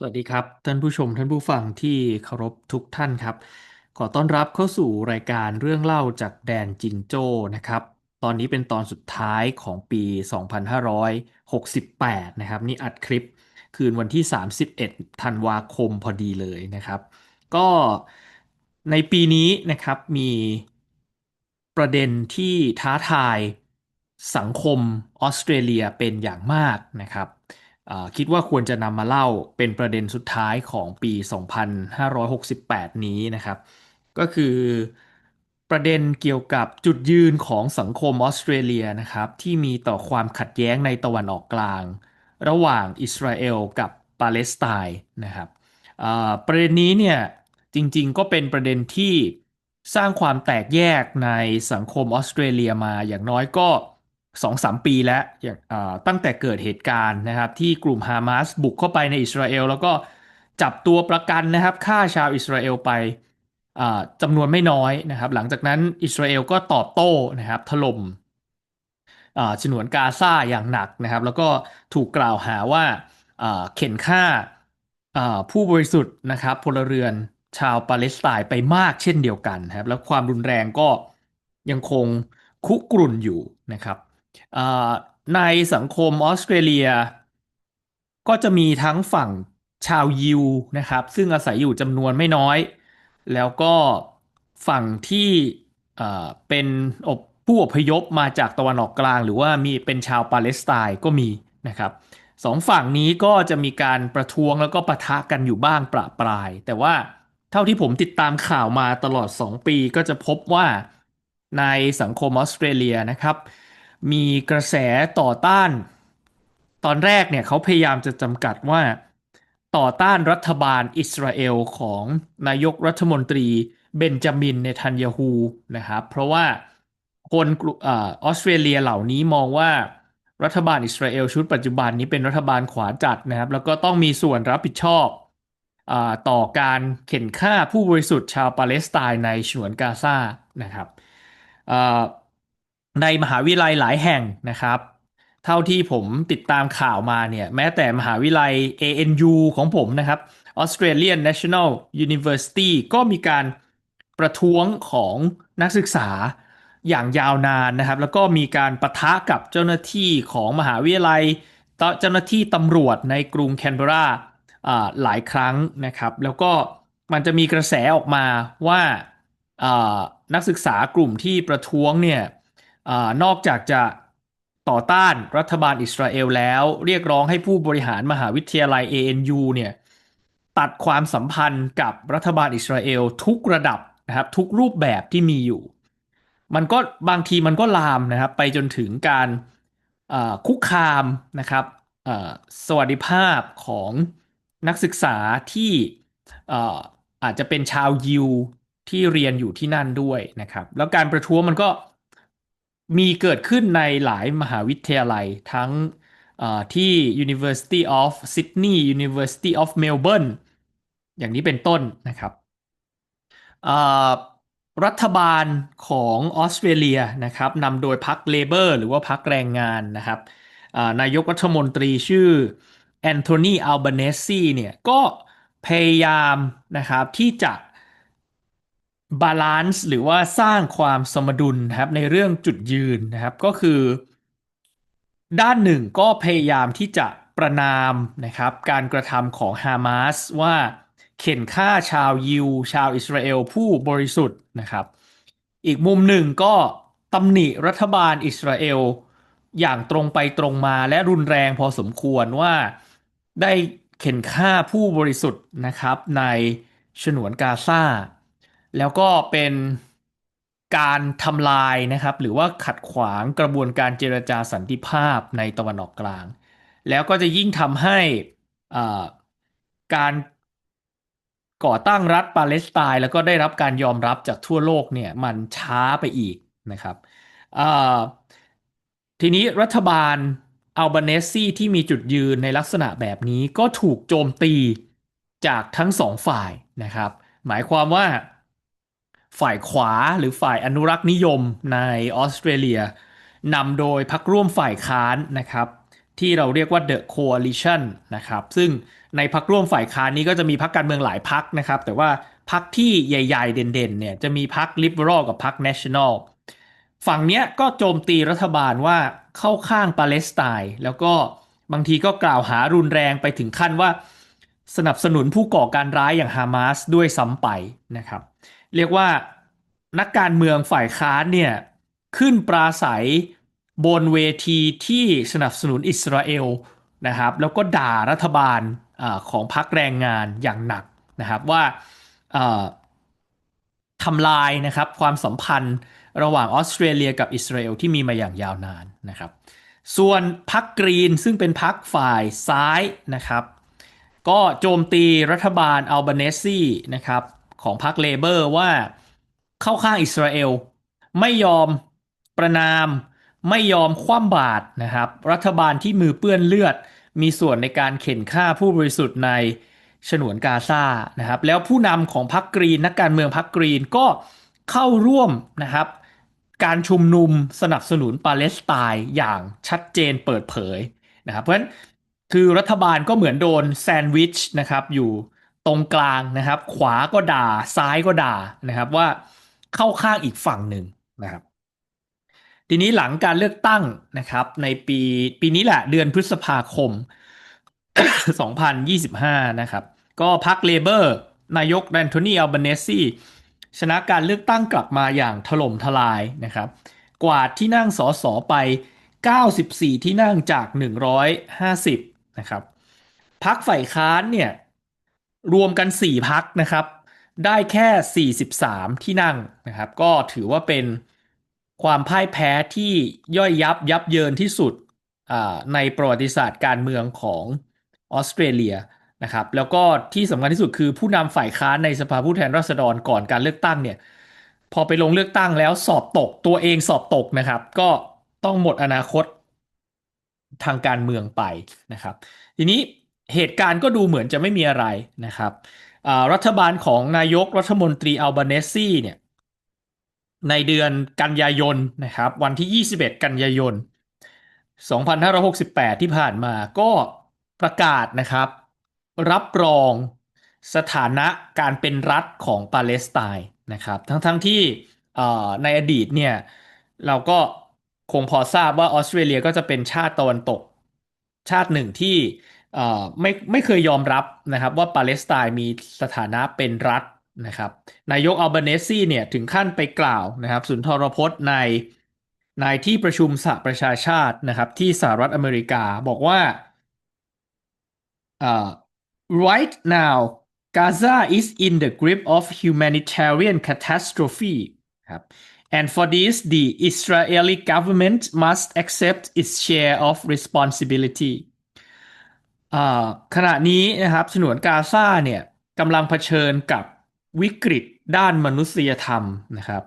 สวัสดีครับ ท่านผู้ชมท่านผู้ฟังที่เคารพทุกท่านครับ ขอต้อนรับเข้าสู่รายการเรื่องเล่าจากแดนจิงโจ้นะครับ ตอนนี้เป็นตอนสุดท้ายของปี 2568 นะครับ นี่อัดคลิปคืนวันที่ 31 ธันวาคมพอดีเลยนะครับ ก็ในปีนี้นะครับมีประเด็นที่ท้าทายสังคมออสเตรเลียเป็นอย่างมากนะครับ คิดว่าควรจะนำมาเล่าเป็นประเด็นสุดท้ายของปี 2568 นี้นะครับ ก็คือประเด็นเกี่ยวกับจุดยืนของสังคมออสเตรเลียนะครับที่มีต่อความขัดแย้งในตะวันออกกลาง ระหว่างอิสราเอลกับปาเลสไตน์นะครับประเด็นนี้เนี่ยจริงๆก็เป็นประเด็นที่สร้างความแตกแยกในสังคมออสเตรเลียมาอย่างน้อยก็ สองสามปีแล้วอย่างตั้งแต่เกิดเหตุการณ์นะครับ ที่กลุ่มฮามาสบุกเข้าไปในอิสราเอล แล้วก็จับตัวประกันนะครับฆ่าชาวอิสราเอลไปจำนวนไม่น้อยนะครับ หลังจากนั้นอิสราเอลก็ตอบโต้นะครับถล่มฉนวนกาซาอย่างหนักนะครับ แล้วก็ถูกกล่าวหาว่าเข็นฆ่าผู้บริสุทธิ์นะครับพลเรือนชาวปาเลสไตน์ไปมากเช่นเดียวกันครับ แล้วความรุนแรงก็ยังคงคุกรุ่นอยู่นะครับ ในสังคมออสเตรเลีย ก็จะมีทั้งฝั่งชาวยิวนะครับ ซึ่งอาศัยอยู่จำนวนไม่น้อย แล้วก็ฝั่งที่เป็นผู้อพยพมาจากตะวันออกกลาง หรือว่ามีเป็นชาวปาเลสไตน์ก็มีนะครับสองฝั่งนี้ก็จะมีการประท้วงแล้วก็ปะทะกันอยู่บ้างประปราย แต่ว่าเท่าที่ผมติดตามข่าวมาตลอด 2 ปีก็จะพบว่าในสังคมออสเตรเลียนะครับ มีกระแสต่อต้าน ตอนแรกเนี่ยเขาพยายามจะจำกัดว่าต่อต้านรัฐบาลอิสราเอลของนายกรัฐมนตรีเบนจามินเนทันยาฮูนะครับเพราะว่าคนออสเตรเลียเหล่านี้มองว่ารัฐบาลอิสราเอลชุดปัจจุบันนี้เป็นรัฐบาลขวาจัดนะครับ แล้วก็ต้องมีส่วนรับผิดชอบอต่อการเข็นฆ่าผู้บริสุทธิ์ชาวปาเลสไตน์ในฉนวนกาซานะครับ ในมหาวิทยาลัยหลายแห่งนะครับ เท่าที่ผมติดตามข่าวมาเนี่ย แม้แต่มหาวิทยาลัย ANU ของผมนะครับ Australian National University ก็มีการประท้วงของนักศึกษาอย่างยาวนานนะครับ แล้วก็มีการประทะกับเจ้าหน้าที่ของมหาวิทยาลัย เจ้าหน้าที่ตำรวจในกรุงแคนเบราหลายครั้งนะครับ แล้วก็มันจะมีกระแสออกมาว่านักศึกษากลุ่มที่ประท้วงเนี่ย อนอกจากจะต่อต้านรัฐบาลอิสราเอลแล้ว เรียกร้องให้ผู้บริหารมหาวิทยาลัย ANU เนี่ยตัดความสัมพันธ์กับรัฐบาลอิสราเอลทุกระดับนะครับทุกรูปแบบที่มีอยู่ มันก็บางทีมันก็ลามนะครับไปจนถึงการคุกคามนะครับสวัสดิภาพของนักศึกษาที่อาจจะเป็นชาวยิวที่เรียนอยู่ที่นั่นด้วยนะครับ แล้วการประท้วงมันก็ มีเกิดขึ้นในหลายมหาวิทยาลัยทั้งที่ University of Sydney University of Melbourne อย่างนี้เป็นต้นนะครับรัฐบาลของออสเตรเลียนะครับนำโดยพรรคเลเบอร์หรือว่าพรรคแรงงานนะครับนายกรัฐมนตรีชื่อแอนโทนีอัลบาเนซีเนี่ยก็พยายามนะครับที่จะ บาลานซ์หรือว่าสร้างความสมดุลครับในเรื่องจุดยืนนะครับก็คือ ด้านหนึ่งก็พยายามที่จะประนามนะครับการกระทำของฮามาสว่าเข็นฆ่าชาวยิว ชาวอิสราเอลผู้บริสุทธิ์นะครับ อีกมุมหนึ่งก็ตำหนิรัฐบาลอิสราเอล อย่างตรงไปตรงมาและรุนแรงพอสมควรว่าได้เข็นฆ่าผู้บริสุทธิ์นะครับในฉนวนกาซา แล้วก็เป็นการทำลายนะครับ หรือว่าขัดขวางกระบวนการเจรจาสันติภาพในตะวันออกกลาง แล้วก็จะยิ่งทำให้การก่อตั้งรัฐปาเลสไตน์แล้วก็ได้รับการยอมรับจากทั่วโลกเนี่ยมันช้าไปอีกนะครับทีนี้รัฐบาลอัลบาเนซีที่มีจุดยืนในลักษณะแบบนี้ก็ถูกโจมตีจากทั้งสองฝ่ายนะครับ หมายความว่า ฝ่ายขวาหรือฝ่ายอนุรักษ์นิยมในออสเตรเลียนำโดยพรรคร่วมฝ่ายค้านนะครับที่เราเรียกว่า The Coalition นะครับซึ่งในพรรคร่วมฝ่ายค้านนี้ก็จะมีพรรคการเมืองหลายพรรคนะครับแต่ว่าพรรคที่ใหญ่ ๆ เด่นๆเนี่ยจะมีพรรค Liberal กับพรรค National ฝั่งเนี้ยก็โจมตีรัฐบาลว่าเข้าข้างปาเลสไตน์แล้วก็บางทีก็กล่าวหารุนแรงไปถึงขั้นว่า สนับสนุนผู้ก่อการร้ายอย่างฮามาสด้วยซ้ำไปนะครับ เรียกว่านักการเมืองฝ่ายค้านเนี่ยขึ้นปราศัยบนเวทีที่สนับสนุนอิสราเอลนะครับแล้วก็ด่ารัฐบาลอของพรรคแรงงานอย่างหนักนะครับว่าทำลายนะครับความสัมพันธ์ระหว่างออสเตรเลียกับอิสราเอลที่มีมาอย่างยาวนานนะครับ ส่วนพรรคกรีนซึ่งเป็นพรรคฝ่ายซ้ายนะครับ ก็โจมตีรัฐบาลอัลบาเนซีนะครับ ของพรรคเลเบอร์ว่าเข้าข้างอิสราเอล ไม่ยอมประนาม ไม่ยอมคว่ำบาตรนะครับ รัฐบาลที่มือเปื้อนเลือด มีส่วนในการเข็นฆ่าผู้บริสุทธิ์ในฉนวนกาซานะครับ แล้วผู้นำของพรรคกรีนนักการเมืองพรรคกรีนก็เข้าร่วมนะครับ การชุมนุมสนับสนุนปาเลสไตน์อย่างชัดเจนเปิดเผยนะครับ เพราะฉะนั้นคือรัฐบาลก็เหมือนโดนแซนด์วิชนะครับอยู่ ตรงกลางนะครับ ขวาก็ด่าซ้ายก็ด่านะครับว่าเข้าข้างอีกฝั่งหนึ่งนะครับ ทีนี้หลังการเลือกตั้งนะครับ ในปีปีนี้แหละเดือนพฤษภาคม 2025 นะครับ ก็พรรคเลเบอร์นายกแอนโทนีอัลเบเนซีชนะการเลือกตั้งกลับมาอย่างถล่มทลายนะครับ กวาดที่นั่งสอสอไป 94 ที่นั่งจาก 150 นะครับพักฝ่ายค้านเนี่ย รวมกัน 4 พักนะครับ ได้แค่ 43 ที่นั่งนะครับ ก็ถือว่าเป็นความพ่ายแพ้ที่ย่อยยับยับเยินที่สุดในประวัติศาสตร์การเมืองของออสเตรเลียนะครับ แล้วก็ที่สำคัญที่สุดคือผู้นำฝ่ายค้านในสภาผู้แทนราษฎรก่อนการเลือกตั้งเนี่ย พอไปลงเลือกตั้งแล้วสอบตกตัวเองสอบตกนะครับ ก็ต้องหมดอนาคตทางการเมืองไปนะครับ ทีนี้ เหตุการณ์ก็ดูเหมือนจะไม่มีอะไรนะครับรัฐบาลของนายกรัฐมนตรีอัลบาเนซีเนี่ยในเดือนกันยายนนะครับวันที่ 21 กันยายน 2568 ที่ผ่านมาก็ประกาศนะครับ รับรองสถานะการเป็นรัฐของปาเลสไตน์นะครับทั้งๆทที่ในอดีตเนี่ยเราก็คงพอทราบว่าออสเตรเลียก็จะเป็นชาติตะวันตก ชาติหนึ่งที่ ไม่ไม่เคยยอมรับนะครับว่าปาเลสไตน์มีสถานะเป็นรัฐนะครับนายกอัลเบเนซีเนี่ยถึงขั้นไปกล่าวนะครับสุนทรพจน์ในในที่ประชุมสหประชาชาตินะครับที่สหรัฐอเมริกาบอกว่า uh, right now Gaza is in the grip of humanitarian catastrophe ครับ and for this the Israeli government must accept its share of responsibility ขณะนี้นะครับฉนวนกาซาเนี่ยกำลังเผชิญกับวิกฤตด้านมนุษยธรรมนะครับ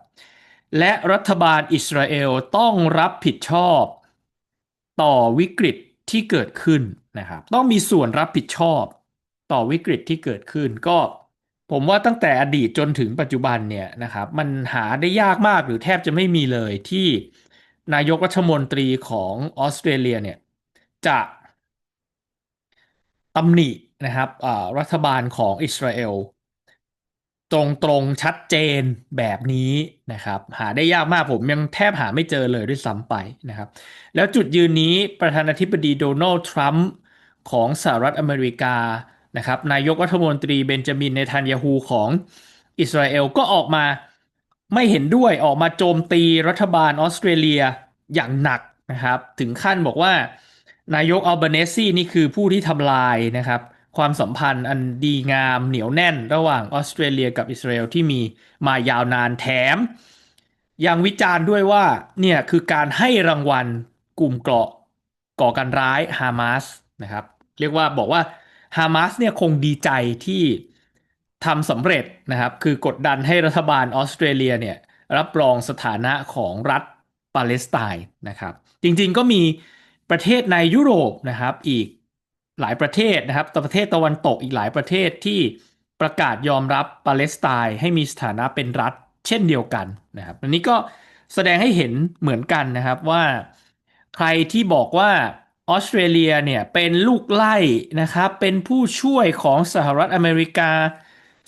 และรัฐบาลอิสราเอลต้องรับผิดชอบต่อวิกฤตที่เกิดขึ้นนะครับ ต้องมีส่วนรับผิดชอบต่อวิกฤตที่เกิดขึ้น ก็ผมว่าตั้งแต่อดีตจนถึงปัจจุบันเนี่ยนะครับ มันหาได้ยากมากหรือแทบจะไม่มีเลยที่นายกรัฐมนตรีของออสเตรเลียเนี่ยจะ ตำหนินะครับรัฐบาลของอิสราเอลตรงๆชัดเจนแบบนี้นะครับ หาได้ยากมากผมยังแทบหาไม่เจอเลยด้วยซ้ำไปนะครับ แล้วจุดยืนนี้ประธานาธิบดีโดนัลด์ทรัมป์ของสหรัฐอเมริกานะครับนายกรัฐมนตรีเบนจามินเนทันยาฮูของอิสราเอลก็ออกมาไม่เห็นด้วยออกมาโจมตีรัฐบาลออสเตรเลียอย่างหนักนะครับ ถึงขั้นบอกว่า นายกอัลเบเนซีนี่คือผู้ที่ทำลายนะครับความสัมพันธ์อันดีงามเหนียวแน่นระหว่างออสเตรเลียกับอิสราเอลที่มีมายาวนานแถม ยังวิจารณ์ด้วยว่าเนี่ยคือการให้รางวัลกลุ่มเกราะก่อการร้ายฮามาสนะครับเรียกว่าบอกว่าฮามาสเนี่ยคงดีใจที่ทำสำเร็จนะครับคือกดดันให้รัฐบาลออสเตรเลียเนี่ยรับรองสถานะของรัฐปาเลสไตน์นะครับ จริงๆก็มี ประเทศในยุโรปนะครับอีกหลายประเทศนะครับประเทศตะวันตกอีกหลายประเทศที่ประกาศยอมรับปาเลสไตน์ให้มีสถานะเป็นรัฐเช่นเดียวกันนะครับอันนี้ก็แสดงให้เห็นเหมือนกันนะครับว่าใครที่บอกว่าออสเตรเลียเนี่ยเป็นลูกไล่นะครับเป็นผู้ช่วยของสหรัฐอเมริกา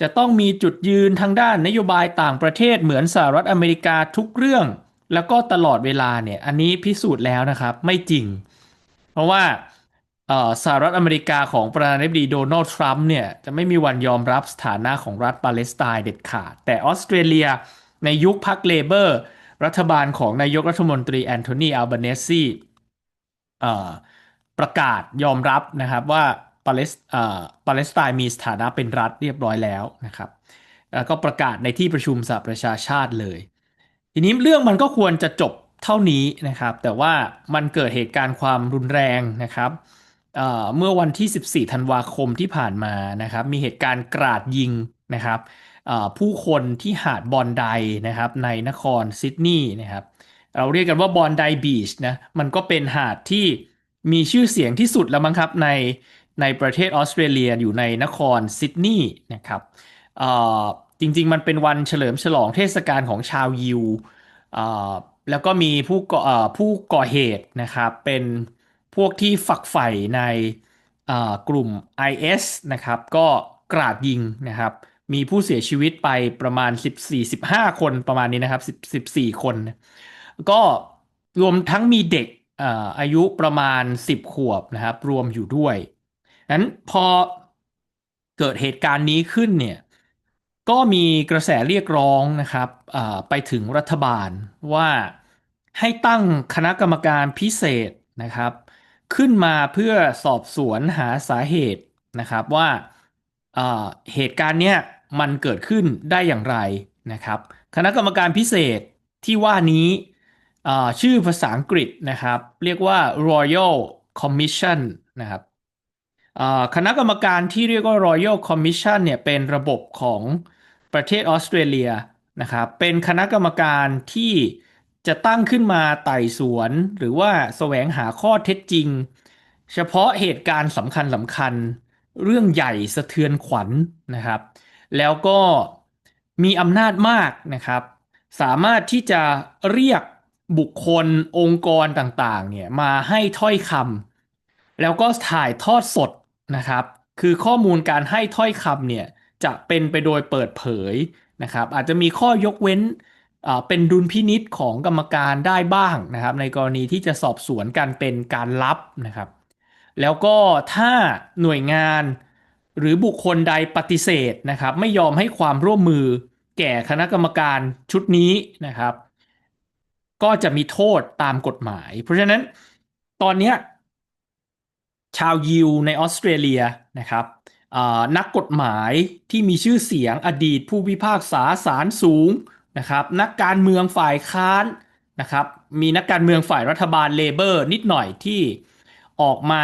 จะต้องมีจุดยืนทางด้านนโยบายต่างประเทศเหมือนสหรัฐอเมริกาทุกเรื่อง แล้วก็ตลอดเวลาเนี่ยอันนี้พิสูจน์แล้วนะครับไม่จริง เพราะว่าสหรัฐอเมริกาของประธานาธิบดีโดนัลด์ทรัมป์เนี่ยจะไม่มีวันยอมรับสถานะของรัฐปาเลสไตน์เด็ดขาด แต่ออสเตรเลียในยุคพรรคเลเบอร์ รัฐบาลของนายกรัฐมนตรีแอนโทนีอัลบาเนซี่ประกาศยอมรับนะครับว่าปาเลสปาเลสไตน์มีสถานะเป็นรัฐเรียบร้อยแล้วนะครับแล้วก็ประกาศในที่ประชุมสหประชาชาติเลย ทีนี้เรื่องมันก็ควรจะจบ เท่านี้นะครับ แต่ว่ามันเกิดเหตุการณ์ความรุนแรงนะครับเเมื่อวันที่ 14 ธันวาคมที่ผ่านมานะครับ มีเหตุการณ์กราดยิงนะครับผู้คนที่หาดบอนไดนะครับ ในนครซิดนีย์นะครับ เราเรียกกันว่าบอนไดบีชนะมันก็เป็นหาดที่มีชื่อเสียงที่สุดแล้วมั้งครับในในประเทศออสเตรเลียอยู่ในนครซิดนีย์นะครับจริงๆ มันเป็นวันเฉลิมฉลองเทศกาลของชาวยิว แล้วก็มีผู้ก่อเอ่อผู้ก่อเหตุนะครับเป็นพวกที่ฝักใฝ่ในกลุ่ม IS นะครับก็กราดยิงนะครับมีผู้เสียชีวิตไปประมาณ 14-15 คนประมาณนี้นะครับ 14 คน ก็รวมทั้งมีเด็กเอ่ออายุประมาณ 10 ขวบนะครับ รวมอยู่ด้วยนั้นพอเกิดเหตุการณ์นี้ขึ้นเนี่ย ก็มีกระแสเรียกร้องนะครับไปถึงรัฐบาลว่าให้ตั้งคณะกรรมการพิเศษนะครับ ขึ้นมาเพื่อสอบสวนหาสาเหตุนะครับว่าเหตุการณ์เนี้ยมันเกิดขึ้นได้อย่างไรนะครับ คณะกรรมการพิเศษที่ว่านี้ชื่อภาษาอังกฤษนะครับ เรียกว่า Royal Commission นะครับคณะกรรมการที่เรียกว่า Royal Commission เนี่ยเป็นระบบของ ประเทศออสเตรเลียนะครับเป็นคณะกรรมการที่จะตั้งขึ้นมาไต่สวน หรือว่าแสวงหาข้อเท็จจริง เฉพาะเหตุการณ์สำคัญสำคัญ เรื่องใหญ่สะเทือนขวัญนะครับ แล้วก็มีอำนาจมากนะครับ สามารถที่จะเรียกบุคคลองค์กรต่างๆเนี่ยมาให้ถ้อยคำแล้วก็ถ่ายทอดสดนะครับ คือข้อมูลการให้ถ้อยคำเนี่ย จะเป็นไปโดยเปิดเผยนะครับ อาจจะมีข้อยกเว้นเป็นดุลพินิษของกรรมการได้บ้างนะครับ ในกรณีที่จะสอบสวนกันเป็นการลับนะครับ แล้วก็ถ้าหน่วยงานหรือบุคคลใดปฏิเสธนะครับ ไม่ยอมให้ความร่วมมือแก่คณะกรรมการชุดนี้นะครับ ก็จะมีโทษตามกฎหมาย เพราะฉะนั้นตอนนี้ชาวยิวในออสเตรเลียนะครับ นักกฎหมายที่มีชื่อเสียงอดีตผู้พิพากษาศาลสูงนะครับนักการเมืองฝ่ายค้านนะครับมีนักการเมืองฝ่ายรัฐบาลเลเบอร์นิดหน่อยที่ออกมา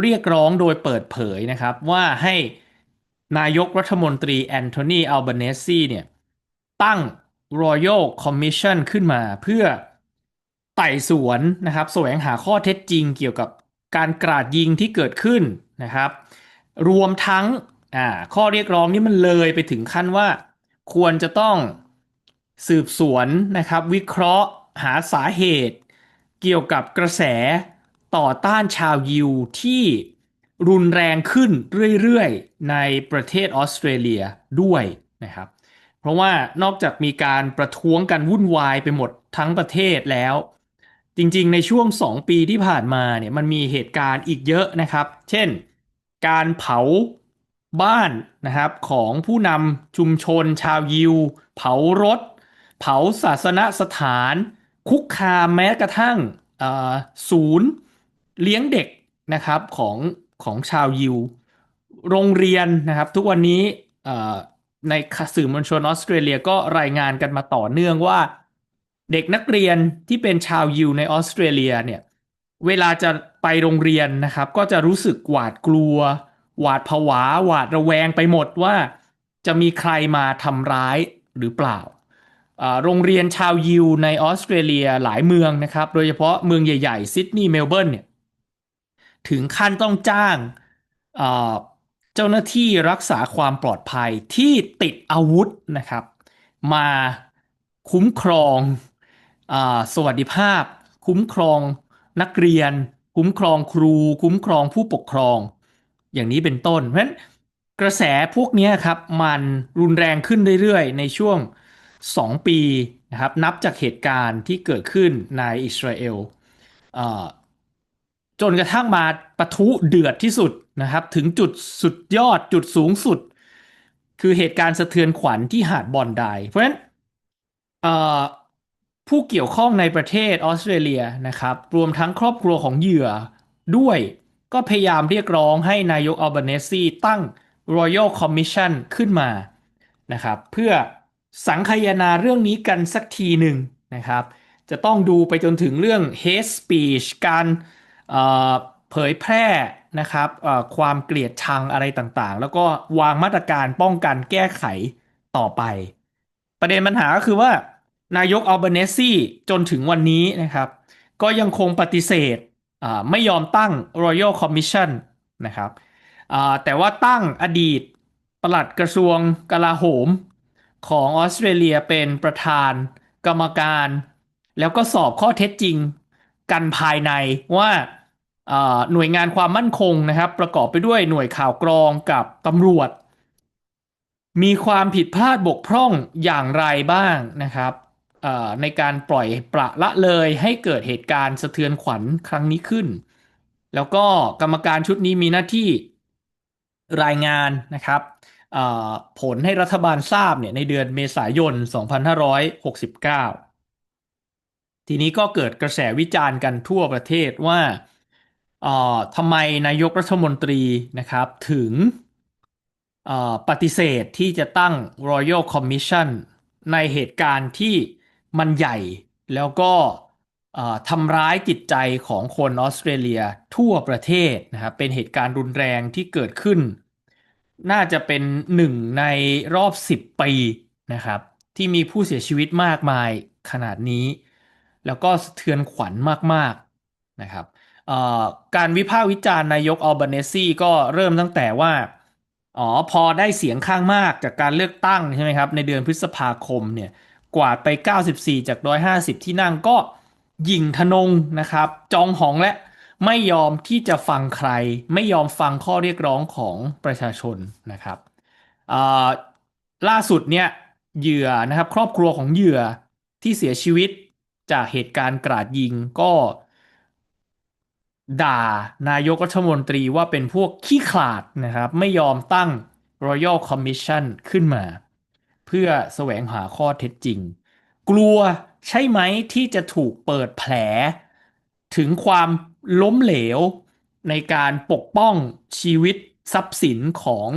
เรียกร้องโดยเปิดเผยนะครับว่าให้นายกรัฐมนตรีแอนโทนีอัลเบเนซีเนี่ยตั้ง Royal Commission ขึ้นมาเพื่อไต่สวนนะครับแสวงหาข้อเท็จจริงเกี่ยวกับการกราดยิงที่เกิดขึ้นนะครับ รวมทั้งอ่าข้อเรียกร้องนี้มันเลยไปถึงขั้นว่า ควรจะต้องสืบสวนนะครับ วิเคราะห์หาสาเหตุ เกี่ยวกับกระแสต่อต้านชาวยิวที่รุนแรงขึ้นเรื่อยๆ ในประเทศออสเตรเลียด้วยนะครับ เพราะว่านอกจากมีการประท้วงกันวุ่นวายไปหมดทั้งประเทศแล้ว จริงๆ ในช่วง 2 ปีที่ผ่านมาเนี่ยมันมีเหตุการณ์อีกเยอะนะครับ เช่น การเผาบ้านนะครับของผู้นำชุมชนชาวยิว เผารถ เผาศาสนสถาน คุกคามแม้กระทั่งศูนย์เลี้ยงเด็กนะครับของของชาวยิว โรงเรียนนะครับทุกวันนี้ในสื่อมวลชนออสเตรเลียก็รายงานกันมาต่อเนื่องว่า เด็กนักเรียนที่เป็นชาวยิวในออสเตรเลียเนี่ยเวลาจะ ไปโรงเรียนนะครับ ก็จะรู้สึกหวาดกลัว หวาดผวา หวาดระแวงไปหมดว่าจะมีใครมาทำร้ายหรือเปล่า โรงเรียนชาวยิวในออสเตรเลียหลายเมืองนะครับ โดยเฉพาะเมืองใหญ่ๆซิดนีย์เมลเบิร์นเนี่ยถึงขั้นต้องจ้างเจ้าหน้าที่รักษาความปลอดภัยที่ติดอาวุธนะครับ มาคุ้มครองอสวัสดิภาพ คุ้มครองนักเรียน คุ้มครองครู คุ้มครองผู้ปกครอง อย่างนี้เป็นต้น เพราะฉะนั้นกระแสพวกนี้ครับมันรุนแรงขึ้นเรื่อยๆ ในช่วงสองปีนะครับนับจากเหตุการณ์ที่เกิดขึ้นในอิสราเอลจนกระทั่งมาปะทุเดือดที่สุดนะครับถึงจุดสุดยอดจุดสูงสุด คือเหตุการณ์สะเทือนขวัญที่หาดบอนไดเพราะฉะนั้น ผู้เกี่ยวข้องในประเทศออสเตรเลียนะครับ รวมทั้งครอบครัวของเหยื่อด้วยก็พยายามเรียกร้องให้นายกอัลบาเนซีตั้ง Royal Commission ขึ้นมานะครับ เพื่อสังคายนาเรื่องนี้กันสักทีหนึ่งนะครับ จะต้องดูไปจนถึงเรื่อง hate speech การเผยแพร่นะครับความเกลียดชังอะไรต่างๆ แล้วก็วางมาตรการป้องกันแก้ไขต่อไป ประเด็นปัญหาก็คือว่า นายกอัลเบเนซีจนถึงวันนี้นะครับ ก็ยังคงปฏิเสธไม่ยอมตั้ง Royal Commission นะครับแต่ว่าตั้งอดีตปลัดกระทรวงกลาโหมของออสเตรเลียเป็นประธานกรรมการ แล้วก็สอบข้อเท็จจริงกันภายในว่าหน่วยงานความมั่นคงนะครับ ประกอบไปด้วยหน่วยข่าวกรองกับตำรวจ มีความผิดพลาดบกพร่องอย่างไรบ้างนะครับ ในการปล่อยปละละเลยให้เกิดเหตุการณ์สะเทือนขวัญครั้งนี้ขึ้น แล้วก็กรรมการชุดนี้มีหน้าที่รายงานนะครับผลให้รัฐบาลทราบเนี่ยในเดือนเมษายน 2569 ทีนี้ก็เกิดกระแสวิจารณ์กันทั่วประเทศว่าทำไมนายกรัฐมนตรีนะครับถึงปฏิเสธที่จะตั้ง Royal Commission ในเหตุการณ์ที่ มันใหญ่แล้วก็ทำร้ายจิตใจของคนออสเตรเลียทั่วประเทศนะครับเป็นเหตุการณ์รุนแรงที่เกิดขึ้น น่าจะเป็นหนึ่งในรอบ 10 ปีนะครับ ที่มีผู้เสียชีวิตมากมายขนาดนี้ แล้วก็สะเทือนขวัญมากๆนะครับการวิพากษ์วิจารณ์นายกอัลบาเนซีก็เริ่มตั้งแต่ว่าอ๋อพอได้เสียงข้างมากจากการเลือกตั้งใช่ไหมครับในเดือนพฤษภาคมเนี่ย กวาดไป 94 จาก 150 ที่นั่งก็ยิงทนงนะครับ จองหองและไม่ยอมที่จะฟังใคร ไม่ยอมฟังข้อเรียกร้องของประชาชนนะครับล่าสุดเนี่ยเหยื่อนะครับครอบครัวของเหยื่อที่เสียชีวิตจากเหตุการณ์กราดยิงก็ ด่านายกรัฐมนตรีว่าเป็นพวกขี้ขลาดนะครับ ไม่ยอมตั้ง Royal Commission ขึ้นมา พื่อแสวงหาข้อเท็จจริง กลัวใช่ไหมที่จะถูกเปิดแผล ถึงความล้มเหลวในการปกป้องชีวิตทรัพย์สินของ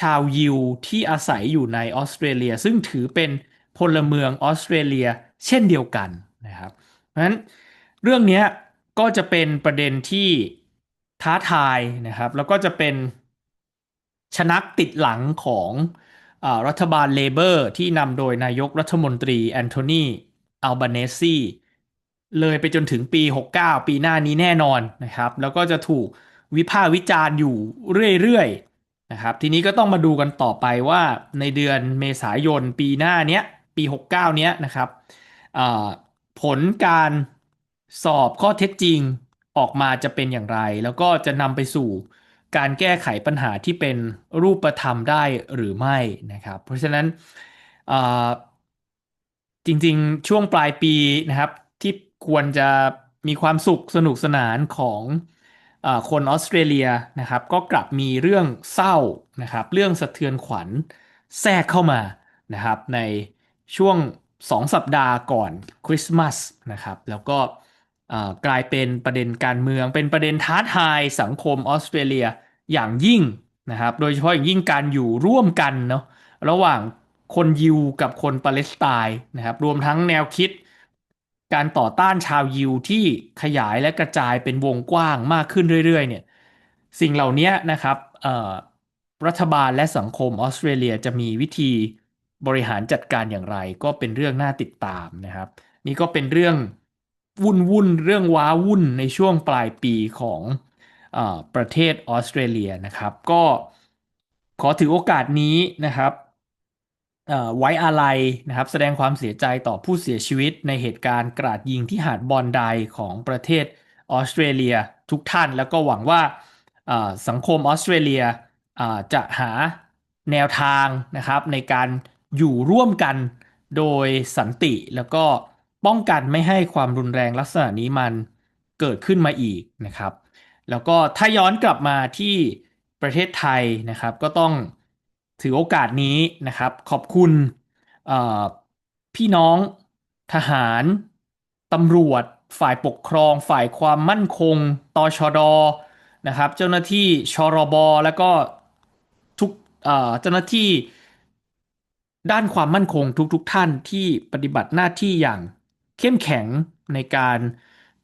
ชาวยิวที่อาศัยอยู่ในออสเตรเลีย ซึ่งถือเป็นพลเมืองออสเตรเลียเช่นเดียวกันนะครับเพราะฉะนั้นเรื่องนี้ก็จะเป็นประเด็นที่ท้าทายนะครับ แล้วก็จะเป็นชนักติดหลังของ รัฐบาลเลเบอร์ที่นำโดยนายกรัฐมนตรีแอนโทนีอัลบาเนซีเลยไปจนถึงปี 69 ปีหน้านี้แน่นอนนะครับ แล้วก็จะถูกวิพากษ์วิจารณ์อยู่เรื่อยๆนะครับ ทีนี้ก็ต้องมาดูกันต่อไปว่าในเดือนเมษายนปีหน้าเนี้ยปี 69 เนี้ยนะครับผลการสอบข้อเท็จจริงออกมาจะเป็นอย่างไร แล้วก็จะนำไปสู่ การแก้ไขปัญหาที่เป็นรูปธรรมได้หรือไม่นะครับ เพราะฉะนั้นจริงๆช่วงปลายปีนะครับ ที่ควรจะมีความสุขสนุกสนานของอคนออสเตรเลียนะครับ ก็กลับมีเรื่องเศร้านะครับ เรื่องสะเทือนขวัญแทรกเข้ามานะครับ ในช่วง 2 สัปดาห์ก่อนคริสต์มาสนะครับ แล้วก็ กลายเป็นประเด็นการเมือง เป็นประเด็นท้าทายสังคมออสเตรเลียอย่างยิ่งนะครับ โดยเฉพาะอย่างยิ่งการอยู่ร่วมกันเนาะระหว่างคนยิวกับคนปาเลสไตน์นะครับ รวมทั้งแนวคิด การต่อต้านชาวยิวที่ขยายและกระจายเป็นวงกว้างมากขึ้นเรื่อยๆ เนี่ยสิ่งเหล่านี้นะครับรัฐบาลและสังคมออสเตรเลียจะมีวิธีบริหารจัดการอย่างไร ก็เป็นเรื่องน่าติดตามนะครับ นี่ก็เป็นเรื่อง วุ่นวุ่นๆเรื่องว้าวุ่นในช่วงปลายปีของอประเทศออสเตรเลียนะครับ ก็ขอถือโอกาสนี้นะครับไว้อาลัยนะครับ แสดงความเสียใจต่อผู้เสียชีวิตในเหตุการณ์กราดยิงที่หาดบอนไดของประเทศออสเตรเลียทุกท่าน แล้วก็หวังว่าสังคมออสเตรเลียจะหาแนวทางนะครับในการอยู่ร่วมกันโดยสันติแล้วก็ ป้องกันไม่ให้ความรุนแรงลักษณะนี้มันเกิดขึ้นมาอีกนะครับ แล้วก็ถ้าย้อนกลับมาที่ประเทศไทยนะครับ ก็ต้องถือโอกาสนี้นะครับ ขอบคุณพี่น้องทหารตำรวจ ฝ่ายปกครอง ฝ่ายความมั่นคงตชดนะครับ เจ้าหน้าที่ชรบแล้วก็ทุกเอ่อเจ้าหน้าที่ด้านความมั่นคงทุกๆทท่านที่ปฏิบัติหน้าที่อย่าง เข้มแข็งในการ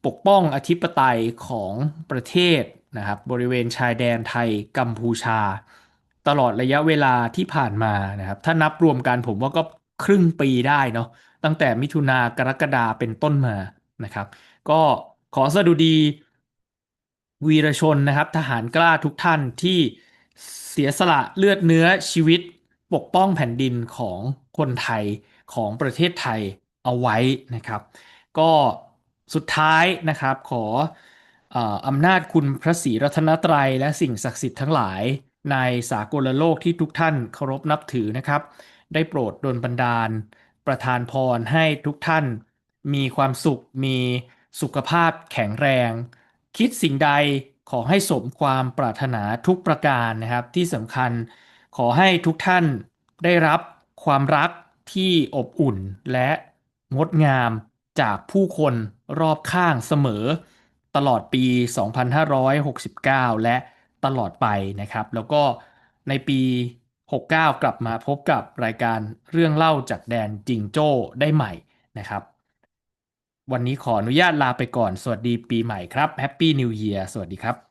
ปกป้องอธิปไตยของประเทศนะครับบริเวณชายแดนไทยกัมพูชา ตลอดระยะเวลาที่ผ่านมานะครับถ้านับรวมกันผมว่าก็ครึ่งปีได้เนาะตั้งแต่มิถุนากรกฎาเป็นต้นมานะครับ ก็ขอสดุดีวีรชนนะครับทหารกล้าทุกท่านที่เสียสละเลือดเนื้อชีวิตปกป้องแผ่นดินของคนไทยของประเทศไทย เอาไว้นะครับ ก็สุดท้ายนะครับขอเอ่ออำนาจคุณพระศรีรัตนตรัย และสิ่งศักดิ์สิทธิ์ทั้งหลายในสากลโลกที่ทุกท่านเคารพนับถือนะครับ ได้โปรดดลบันดาล ประทานพรให้ทุกท่าน มีความสุขมีสุขภาพแข็งแรง คิดสิ่งใดขอให้สมความปรารถนาทุกประการนะครับ ที่สำคัญขอให้ทุกท่านได้รับความรักที่อบอุ่นและ งดงามจากผู้คนรอบข้างเสมอ ตลอดปี 2569 และตลอดไปนะครับ แล้วก็ในปี 69 กลับมาพบกับรายการเรื่องเล่าจากแดนจิงโจ้ได้ใหม่นะครับ วันนี้ขออนุญาตลาไปก่อน สวัสดีปีใหม่ครับ Happy New Year สวัสดีครับ